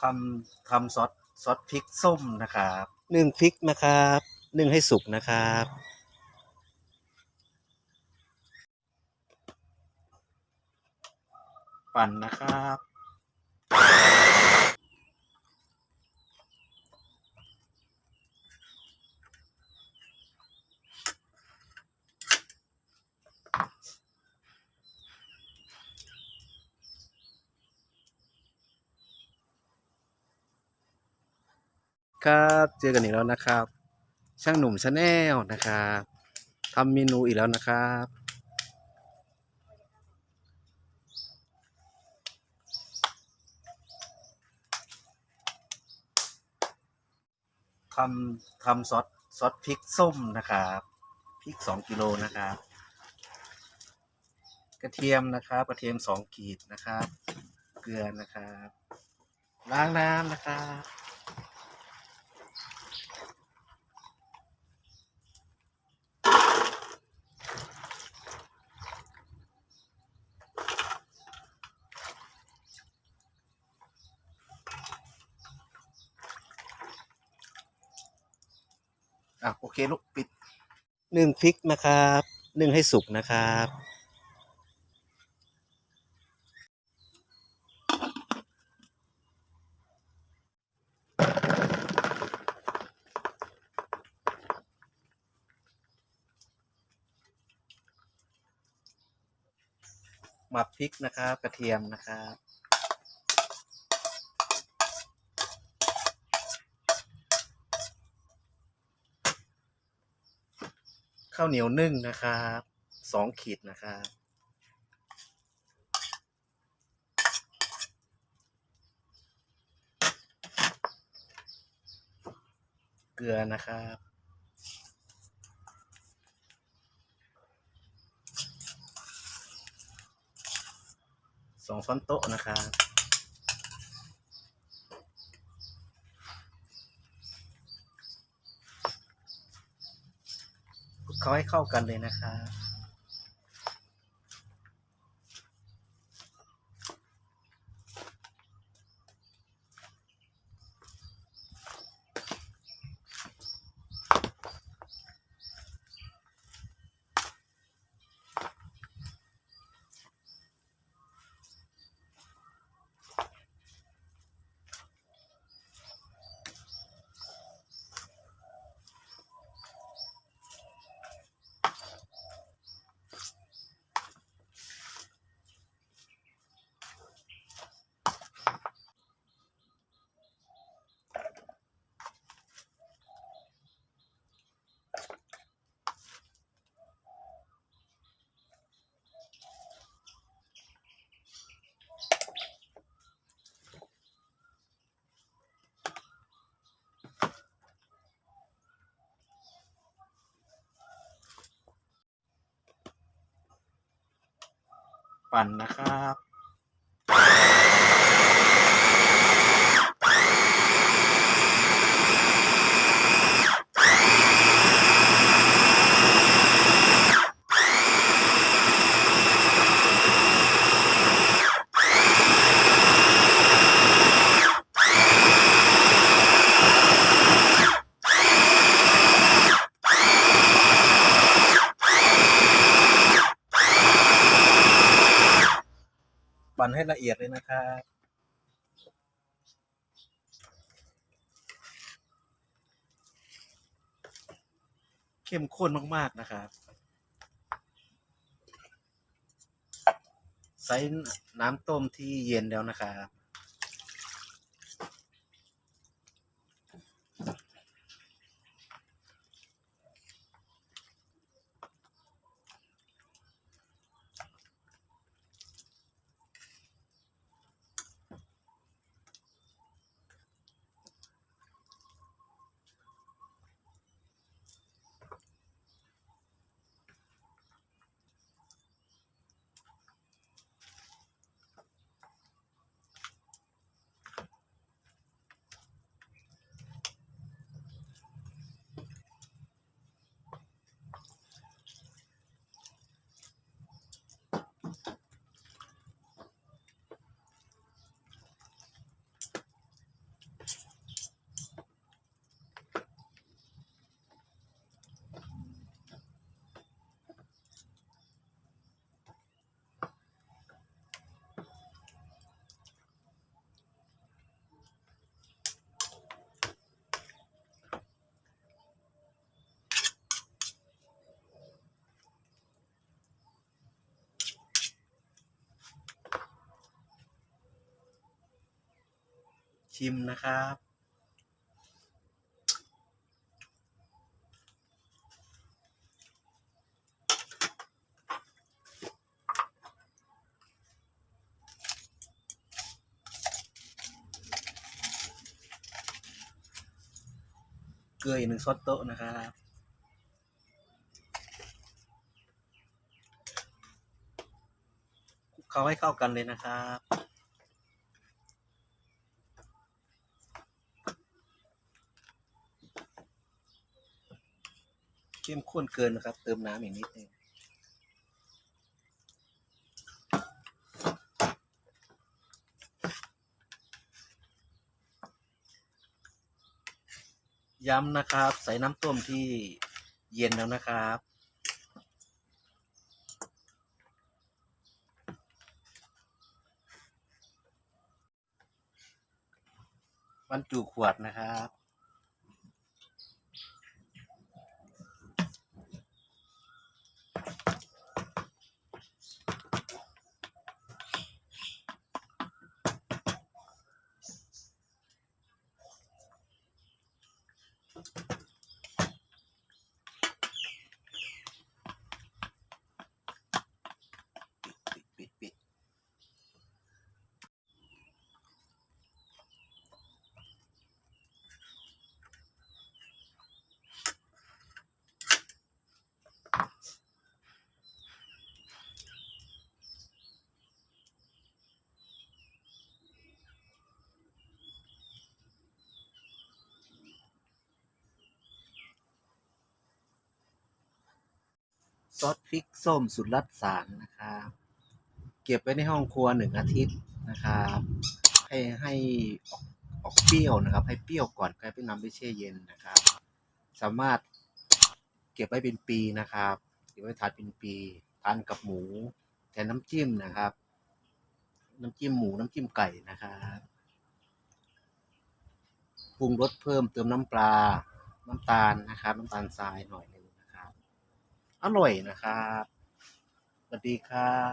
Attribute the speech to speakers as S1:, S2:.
S1: ทำทำซอสซอสพริกส้มนะครับ
S2: นึ่งพริกนะครับนึ่งให้สุกนะครับ
S1: ปั่นนะครับ ครับเจอกันอีกแล้วนะครับ ช่างหนุ่มชาแนลนะครับทำเมนูอีกแล้วนะครับ ทำทำซอสซอสพริกส้มนะครับพริกสองกิโลนะครับ กระเทียมนะครับกระเทียมสองขีดนะครับ เกลือนะครับ ล้างน้ำนะครับ อะโอเคลูกปิด
S2: นึ่งพริกนะครับนึ่งให้สุกนะครับ
S1: หมักพริกนะครับ กระเทียมนะครับ ข้าวเหนียวนึ่งนะครับสองขีดนะครับเกลือนะครับสองช้อนโต๊ะนะครับคลุก เขาให้เข้ากันเลยนะครั ปันนะครับ ให้ละเอียดเลยนะครับเข้มข้นมากๆนะครับใส่น้ำต้มที่เย็นแล้วนะครับ
S2: ชิมนะครับ เกลืออีกหนึ่งช้อนโต๊ะนะครับเคล้าให้เข้ากันเลยนะครับ เข้มข้นเกินนะครับ เติมน้ำอีกนิดนึงย้ำนะครับ ใส่น้ำต้มที่เย็นแล้วนะครับ บรรจุขวดนะครับ ซอสพริกส้มสุดลัดสารนะครับเก็บไว้ในห้องครัวหนึ่งอาทิตย์นะครับให้ให้ออกออกเปรี้ยวนะครับ ให้เปรี้ยวก่อนค่อยไปนำไปแช่เย็นนะครับ สามารถเก็บไว้เป็นปีนะครับเก็บไว้ทานเป็นปีทานกับหมูแทนน้ำจิ้มนะครับ น้ำจิ้มหมูน้ำจิ้มไก่นะครับปรุงรสเพิ่มเติมน้ำปลาน้ำตาลนะครับ น้ำตาลทรายหน่อยหนึงนะ อร่อยนะครับ สวัสดีครับ